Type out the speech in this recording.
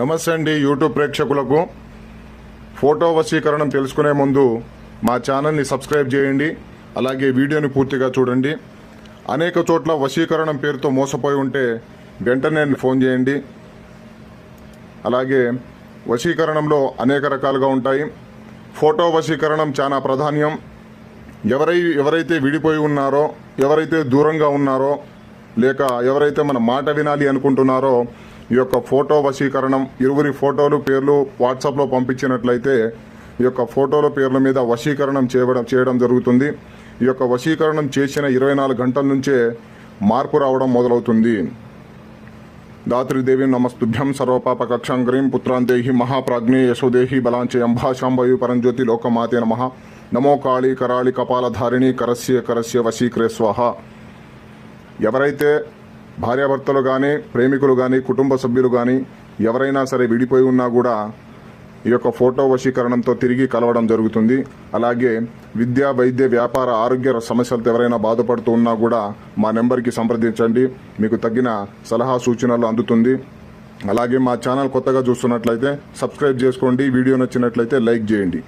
నమస్తే అండి యూట్యూబ్ ప్రేక్షకులకు. ఫోటో వశీకరణం తెలుసుకునే ముందు మా ఛానల్ని సబ్స్క్రైబ్ చేయండి అలాగే వీడియోని పూర్తిగా చూడండి. అనేక చోట్ల వశీకరణం పేరుతో మోసపోయి ఉంటే వెంటనే ఫోన్ చేయండి. అలాగే వశీకరణంలో అనేక రకాలుగా ఉంటాయి. ఫోటో వశీకరణం చాలా ప్రాధాన్యం. ఎవరై ఎవరైతే విడిపోయి ఉన్నారో ఎవరైతే దూరంగా ఉన్నారో లేక ఎవరైతే మన మాట వినాలి అనుకుంటున్నారో ఈ యొక్క ఫోటో వశీకరణం ఇరువురి ఫోటోలు పేర్లు వాట్సాప్లో పంపించినట్లయితే ఈ యొక్క ఫోటోల పేర్ల మీద వశీకరణం చేయడం చేయడం జరుగుతుంది. ఈ యొక్క వశీకరణం చేసిన ఇరవై నాలుగు గంటల నుంచే మార్పు రావడం మొదలవుతుంది. దాత్రిదేవి నమస్తుభ్యం సర్వపాప కక్షాంగ్రీం పుత్రాందేహి మహాప్రాజ్ఞే యశోదేహి బలాంచే అంభాశాంబయు పరంజ్యోతి లోకమాతే నమ. నమో కాళీ కరాళి కపాలధారిణి కరస్య కరస్య వశీకరే స్వాహ. ఎవరైతే భార్యాభర్తలు కానీ ప్రేమికులు కానీ కుటుంబ సభ్యులు కానీ ఎవరైనా సరే విడిపోయి ఉన్నా కూడా ఈ యొక్క ఫోటో వశీకరణంతో తిరిగి కలవడం జరుగుతుంది. అలాగే విద్య వైద్య వ్యాపార ఆరోగ్య సమస్యలతో ఎవరైనా బాధపడుతూ ఉన్నా కూడా మా నెంబర్కి సంప్రదించండి. మీకు తగిన సలహా సూచనలు అందుతుంది. అలాగే మా ఛానల్ కొత్తగా చూస్తున్నట్లయితే సబ్స్క్రైబ్ చేసుకోండి. వీడియో నచ్చినట్లయితే లైక్ చేయండి.